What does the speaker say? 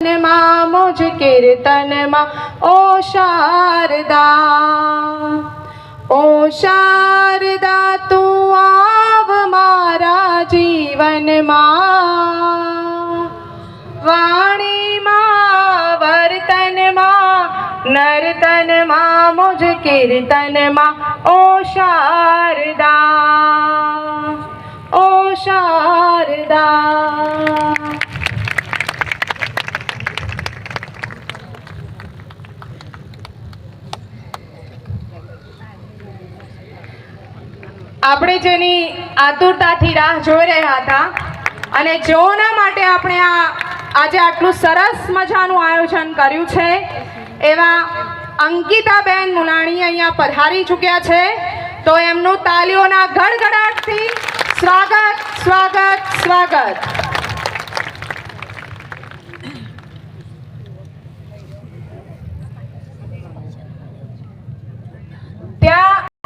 માં, મુજ કીર્તનમાં ઓ શારદા ઓ શારદા, તું આવ મારા જીવનમાં વાણીમાં વર્તનમાં નર્તનમાં મુજ કીર્તનમાં ઓ શારદા ઓ શારદા. આપણે જેની આતુરતાથી રાહ જોઈ રહ્યા હતા અને જેઓના માટે આપણે આ આજે આટલું સરસ મજાનું આયોજન કર્યું છે, એવા અંકિતાબેન મુલાણી અહીંયા પધારી ચૂક્યા છે, તો એમનું તાલીઓના ગડગડાટથી સ્વાગત સ્વાગત સ્વાગત.